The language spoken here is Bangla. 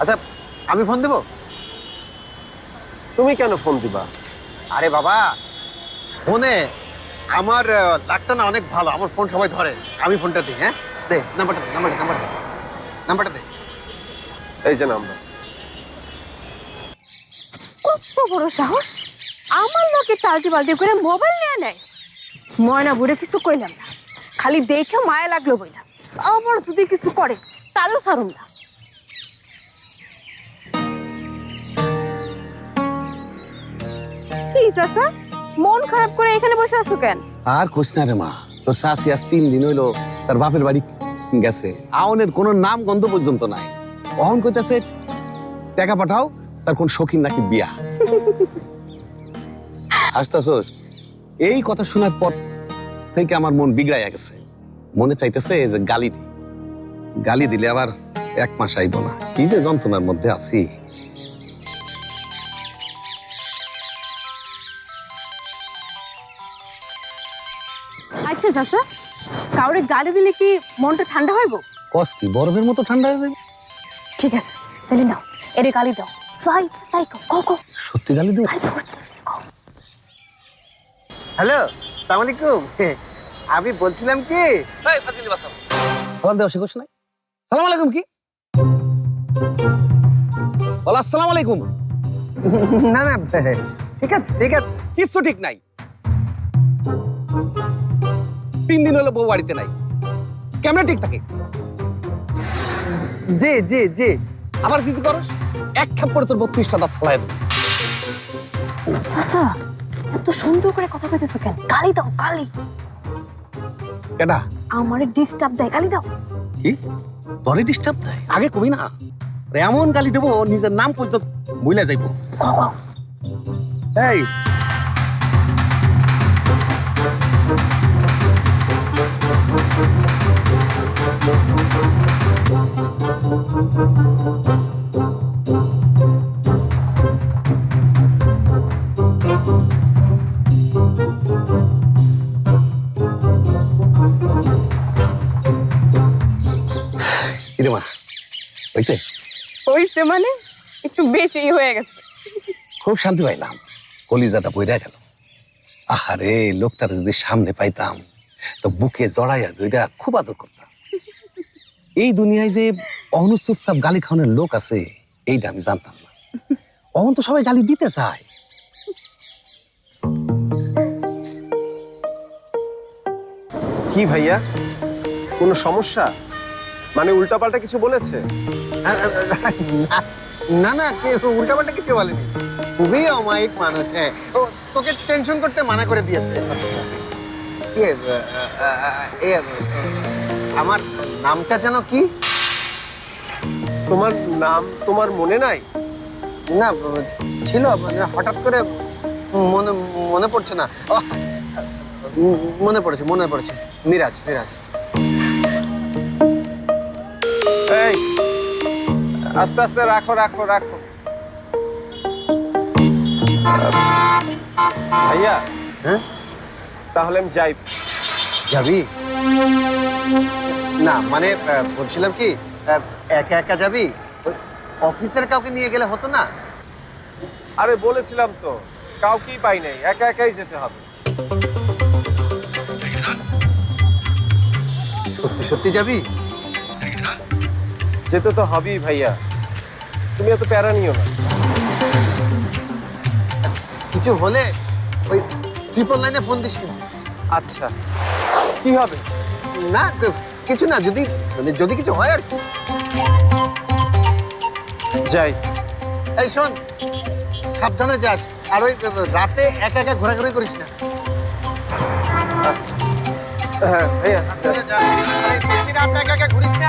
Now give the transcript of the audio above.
আচ্ছা আমি ফোন দেবো? তুমি কেন ফোন দিবা? আরে বাবা ফোনে আমার লাকটা না অনেক ভালো আমার ফোন সবাই ধরে আমি ফোনটা দিই হ্যাঁ? দে নাম্বারটা দে নাম্বারটা নাম্বারটা নাম্বারটা দে। এই যে নাম্বার। কত বড় সাহস! আমার লোকে তালটি বালতি করে মোবাইল নিয়ে নেয়। ময়না বুড়ে কিছু কইলাম না খালি দেখে মায়া লাগল বইলা। আমার যদি কিছু করে তাহলে ছাড়ুন না। কি চাচা মন খারাপ করে এখানে বসে আছো কেন? আর কোস না রে মা তোর শাশি আজ তিন দিন হইল তার বাপের বাড়ি গেছে। আওনের কোনো নাম গন্ধ পর্যন্ত নাই। অহন কইতাছে টাকা পাঠাও তার কোন শৌখিন নাকি বিয়া? হাসতাছোস এই কথা শোনার পর থেকে আমার মন বিগড়াইয়া গেছে। মনে চাইতেছে যে গালি দি। গালি দিলে আবার এক মাস আইব না। কি যে যন্ত্রণার মধ্যে আছি। চাচা কাউরে গালি দিলে কি মনটা ঠান্ডা হইব? কস কি বরফের মতো ঠান্ডা হয়ে যায় ঠিক আছে তাহলে নাও এরে গালি দাও। সাই সাই কও কও সত্যি গালি দিব। হ্যালো সালাম আলাইকুম আমি বলছিলাম কি? এই, ফাজিল বাসাও। সালাম দেওয়া শিখোস নাই। সালাম আলাইকুম কি? বল আসসালাম আলাইকুম না না ঠিক আছে ঠিক আছে। কিচ্ছু ঠিক নাই। তিন দিন হলো বউ বাড়িতে নাই। কেমন ঠিক থাকে? জি জি জি। আবার কিছু করস? এক খাপ করে তোর বত্রিশটা দাঁত ফলাই দেবো। চাচা এত সুন্দর করে কথা কইতেছো কেন? গালি দাও গালি। কেডা আমারে ডিস্টার্ব দেয় গালি দাও। কি? তোরে ডিস্টার্ব দেয়? আগে কবি না। এমন গালি দেবো নিজের নাম পর্যন্ত যাইবো। এই হইছে? হইছে মানে? একটু বেশি হয়ে গেছে। খুব শান্তি পাইলাম। কলিজাটা বইরা গেল। আহারে লোকটার যদি সামনে পাইতাম তো বুকে জড়াইয়া দুইটা খুব আদর করতাম। এই দুনিয়ায় যে অহনু চুপচাপ গালি খাওয়ানোর লোক আছে এইটা আমি জানতাম না। অহন তো সবাই গালি দিতে চায়। কি ভাইয়া? কোনো সমস্যা? মানে উল্টাপাল্টা কিছু বলেছে? না না কে উল্টাপাল্টা কিছু বলেনি। খুবই অমায়িক মানুষ হ্যাঁ। ও তোকে টেনশন করতে মানা করে দিয়েছে। ইয়ে, আহ, আমার নামটা যেন কি? তোমার নাম তোমার মনে নাই? না ছিল হঠাৎ করে মনে মনে পড়ছে না। মনে পড়েছে মনে পড়েছে। মিরাজ মিরাজ। এই আস্তে আস্তে রাখো রাখো রাখো। ভাইয়া হ্যাঁ? তাহলে আমি যাই। যাবি? না মানে বলছিলাম কি একা একা যাবি? ওই অফিসের কাউকে নিয়ে গেলে হতো না? আরে বলেছিলাম তো কাউকেই পাই নাই একা একাই যেতে হবে। সত্যি সত্যি যাবি? যেতে তো হবেই ভাইয়া। তুমি এত প্যারা নিও না। কিছু হলে ওই ট্রিপল লাইনে ফোন দিস কিন্তু। আচ্ছা কি হবে? না কিছু না যদি মানে যদি কিছু হয় আর কি। যাই। এই শোন সাবধানে যাস। আর ওই রাতে একা একা ঘোরাঘুরি করিস না। আচ্ছা। হ্যাঁ ভাইয়া বেশি রাত একা একা ঘুরিস না।